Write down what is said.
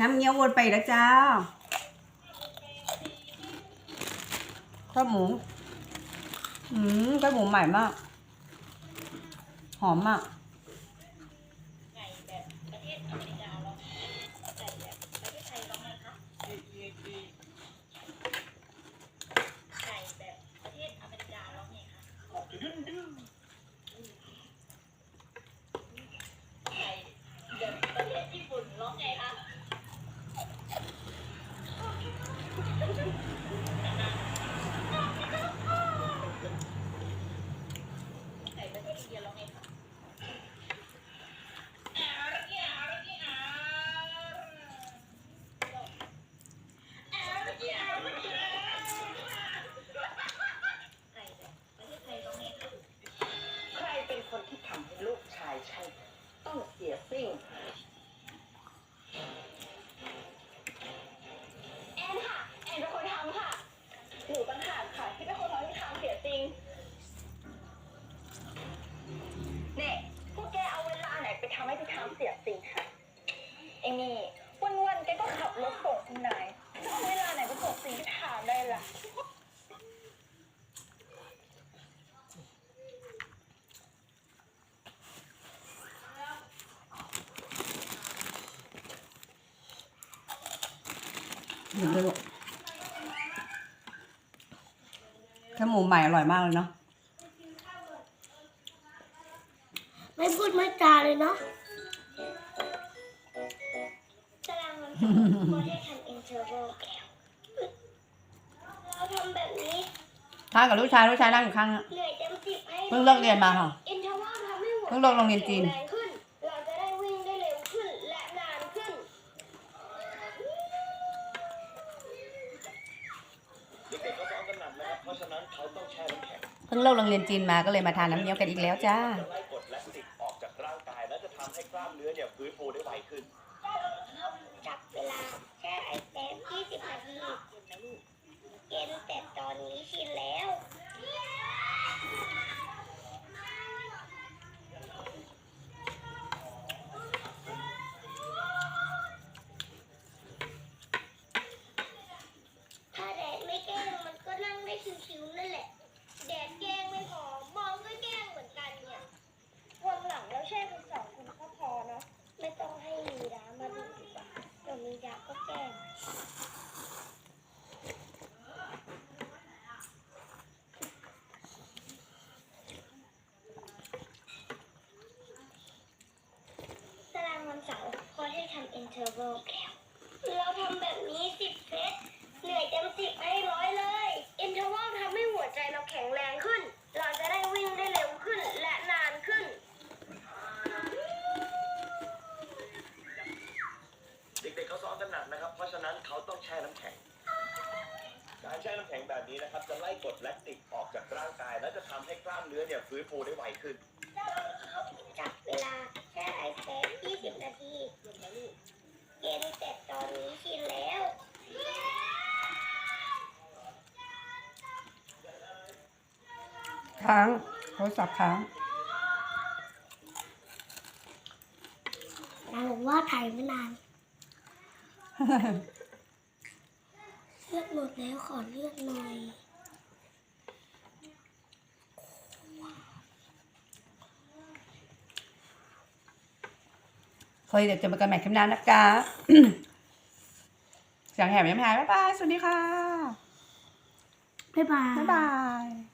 น้ำเงี้ยววนไปแล้วจ้าข้าวหมู อืมข้าวหมูใหม่มาก หอมมากไก่แบบประเทศอเมริกาแล้วไก่แบบประเทศไทยแล้วไงคะไก่แบบประเทศอเมริกาแล้วไงคะไก่แบบประเทศญี่ปุ่นแล้วไงคะไก่ประเทศอินเดียแล้วไงคะ ไก่แบบประเทศไทยแล้วไงคะ ใครเป็นคนที่ทำให้ลูกชายฉันต้องเสียสิ่ง แอนค่ะ แอนเป็นคนทำค่ะ หนูต่างหากค่ะ ที่เป็นคนทำให้ทำเสียจริง เนี่ยพวกแกเอาเวลาไหนไปทำให้พี่ทามเสียสิ่งฮะเอมี่วันๆแกก็ขับรถส่งคุณนายจะเอาเวลาไหนไปส่งสิ่งที่ถามได้ล่ะ หยิบเลยลูกข้าวหมูใหม่อร่อยมากเลยเนาะ ไม่พูดไม่จาเลยเนาะตารางวันโมเดลทำอินเทอร์วลแก้วเราทำแบบนี้ทานกับลูกชายลูกชายนั่งอยู่ข้างเหนื่อยเต็มสิบให้เพิ่งเลิกเรียนมาค่ะ อินเทอร์วลทำให้หัวเพิ่งเลิกโรงเรียนจีน แรงขึ้น เราจะได้วิ่งได้เร็วขึ้น และนานขึ้น เด็กๆเขาซ้อมกันหนักนะครับเพราะฉะนั้นเขาต้องแช่น้ำแข็งเพิ่งเลิกโรงเรียนจีนมาก็เลยมาทานน้ำเงี้ยวกันอีกแล้วจ้า จะไล่กรดแลคติกออกจากร่างกายและจะทำให้กล้ามเนื้อเนี่ยฟื้นฟูได้ไวขึ้น จับเวลาแช่ไอเซฟ20 นาทีเย็นแต่ตอนนี้ชินแล้ว ถ้าแดดไม่แกล้งมันก็นั่งได้ชิวๆนั่นแหละ แดดแกล้งไม่พอ มองก็แกล้งเหมือนกันเนี่ย วันหลังเราแช่กันสองคนก็พอเนาะ ไม่ต้องให้มีดามาดูดีกว่าเดี๋ยวมีดาก็แกล้ง ตารางวันเสาร์พอให้ทำอิน เทอร์เวลแล้ว เราทำแบบนี้สิบเซตเหนื่อยเต็มสิบให้ร้อยเลยอินเทอร์วัลทำให้หัวใจเราแข็งแรงขึ้น เราจะได้วิ่งได้เร็วขึ้นและนานขึ้น เด็กๆเขาซ้อมกันหนักนะครับ เพราะฉะนั้นเขาต้องแช่น้ำแข็ง การแช่น้ำแข็งแบบนี้นะครับ จะไล่กรดแลคติกออกจากร่างกาย และจะทำให้กล้ามเนื้อเนี่ยฟื้นฟูได้ไวขึ้น จับเวลาแช่ไอเซฟ20 นาที เย็นแต่ตอนนี้ชินแล้ว ค้างโทรศัพท์ค้างนางบอกว่าถ่ายไม่นานเลือดหมดแล้วขอเลือดหน่อยเคยเดี๋ยวจะมากันใหม่คลิปหน้านะจ๊ะเสียงแหบยังไม่หายบ๊ายบาย สวัสดีค่ะ บ๊ายบาย บ๊ายบาย